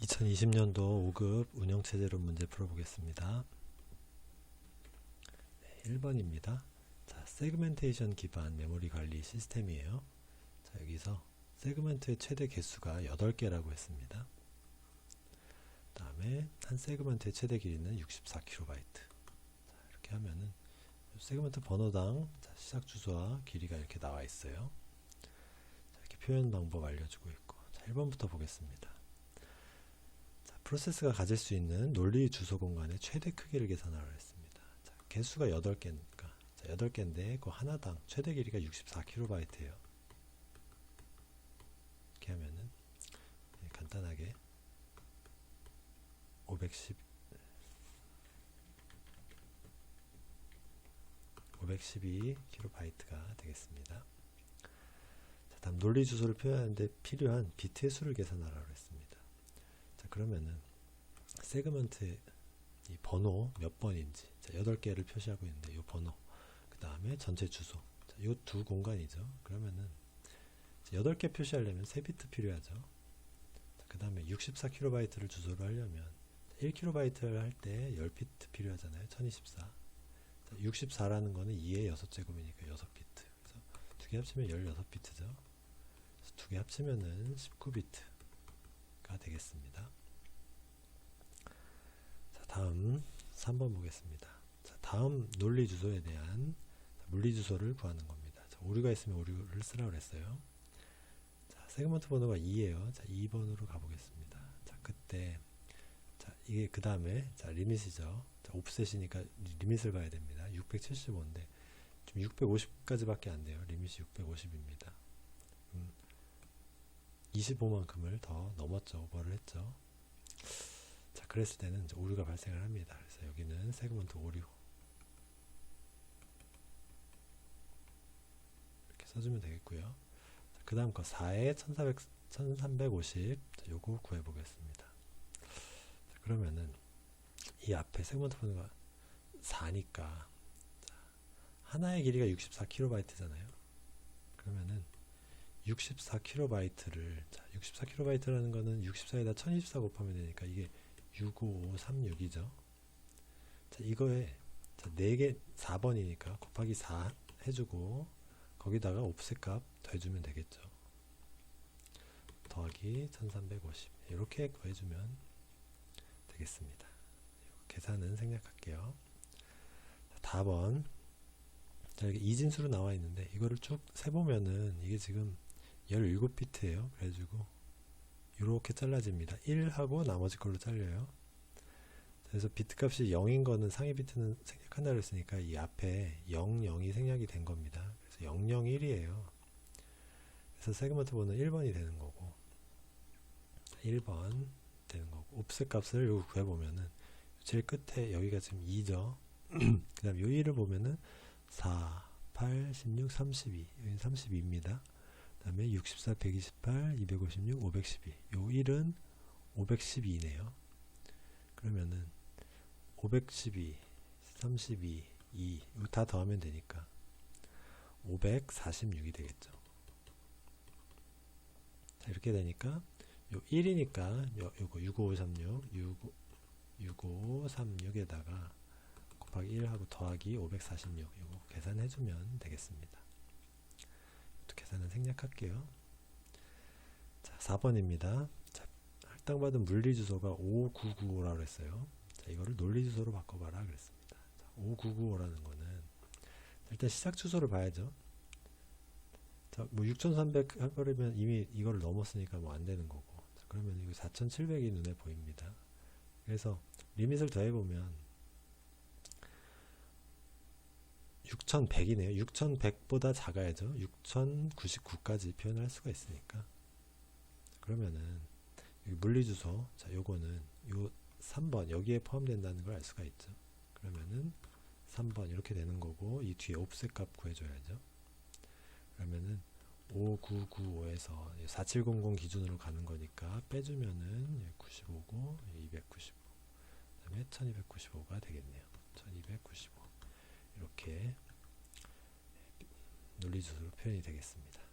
2020년도 5급 운영체제론 문제 풀어보겠습니다. 네, 1번입니다. 자, 세그멘테이션 기반 메모리 관리 시스템이에요. 자, 여기서 세그멘트의 최대 개수가 8개라고 했습니다. 다음에 한 세그멘트의 최대 길이는 64KB. 자, 이렇게 하면은 세그멘트 번호당 자, 시작 주소와 길이가 이렇게 나와 있어요. 자, 이렇게 표현 방법 알려주고 있고. 자, 1번부터 보겠습니다. 자, 프로세스가 가질 수 있는 논리 주소 공간의 최대 크기를 계산하라 했습니다. 자, 개수가 8개니까 자, 8개인데 그 하나당 최대 길이가 64KB예요. 이렇게 하면은 예, 간단하게 510 512KB가 되겠습니다. 자, 다음 논리 주소를 표현하는데 필요한 비트의 수를 계산하라고 했습니다. 자, 그러면은 세그먼트의 이 번호 몇 번인지 자, 8개를 표시하고 있는데 이 번호 그 다음에 전체 주소 이 두 공간이죠. 그러면은 8개 표시하려면 3비트 필요하죠. 그 다음에 64KB를 주소로 하려면 1KB를 할 때 10비트 필요하잖아요. 1024. 64라는 거는 2의 6제곱이니까 6비트. 그래서 두 개 합치면 16비트죠. 두 개 합치면은 19비트가 되겠습니다. 자, 다음 3번 보겠습니다. 자, 다음 논리 주소에 대한 물리 주소를 구하는 겁니다. 자, 오류가 있으면 오류를 쓰라고 그랬어요. 자, 세그먼트 번호가 2예요. 자, 2번으로 가보겠습니다. 자, 그때 자, 이게 그 다음에 자, 리밋이죠. 자, 옵셋이니까 리밋을 봐야 됩니다. 675인데 좀 650까지밖에 안 돼요. 리밋이 650입니다. 음, 25만큼을 더 넘었죠. 오버를 했죠. 자, 그랬을 때는 오류가 발생을 합니다. 그래서 여기는 세그먼트 오류 이렇게 써주면 되겠고요. 그 다음 거 4에 1400, 1350 자, 요거 구해보겠습니다. 자, 그러면은 이 앞에 세그먼트 번호가 4니까 하나의 길이가 64KB잖아요. 그러면은 64KB를 자, 64KB라는 거는 64에다 1024 곱하면 되니까 이게 65536이죠. 자, 이거에 자, 4개 4번이니까 곱하기 4 해주고 거기다가 옵셋 값 더해주면 되겠죠. 더하기 1350 이렇게 구해주면 되겠습니다. 계산은 생략할게요. 자, 다번 자, 여기 이진수로 나와 있는데 이거를 쭉 세보면은 이게 지금 17비트예요. 그래가지고 이렇게 잘라집니다. 1하고 나머지 걸로 잘려요. 그래서 비트 값이 0인 거는 상위 비트는 생략한다 그랬으니까 이 앞에 0, 0이 생략이 된 겁니다. 그래서 0, 0, 1이에요. 그래서 세그먼트 번호는 1번이 되는 거고 1번 되는 거고 옵셋 값을 여기 구해보면은 제일 끝에 여기가 지금 2죠. 그 다음 요 1을 보면은 4, 8, 16, 32 여기는 32입니다. 그 다음에 64, 128, 256, 512 요 1은 512네요. 그러면은 512, 32, 2 이거 다 더하면 되니까 546이 되겠죠. 자, 이렇게 되니까 요 1이니까 요, 요거 65536 65, 6536에다가 곱하기 1하고 더하기 546 이거 계산해주면 되겠습니다. 또 계산은 생략할게요. 자 4번입니다. 자, 할당받은 물리주소가 5995라고 했어요. 자 이거를 논리주소로 바꿔봐라 그랬습니다. 자, 5995라는 거는 일단 시작 주소를 봐야죠. 자, 뭐 6300 해버리면 이미 이거를 넘었으니까 뭐 안 되는 거고. 자, 그러면 이거 4700이 눈에 보입니다. 그래서 리밋을 더해보면 6100이네요. 6100보다 작아야죠. 6099까지 표현할 수가 있으니까. 그러면은 물리주소 자 요거는 요 3번 여기에 포함된다는 걸 알 수가 있죠. 그러면은 3번 이렇게 되는 거고 이 뒤에 옵셋 값 구해줘야죠. 그러면은 5995에서 4700 기준으로 가는 거니까 빼주면은 95고 295 그다음에 1295가 되겠네요. 1295 이렇게 논리주소로 표현이 되겠습니다.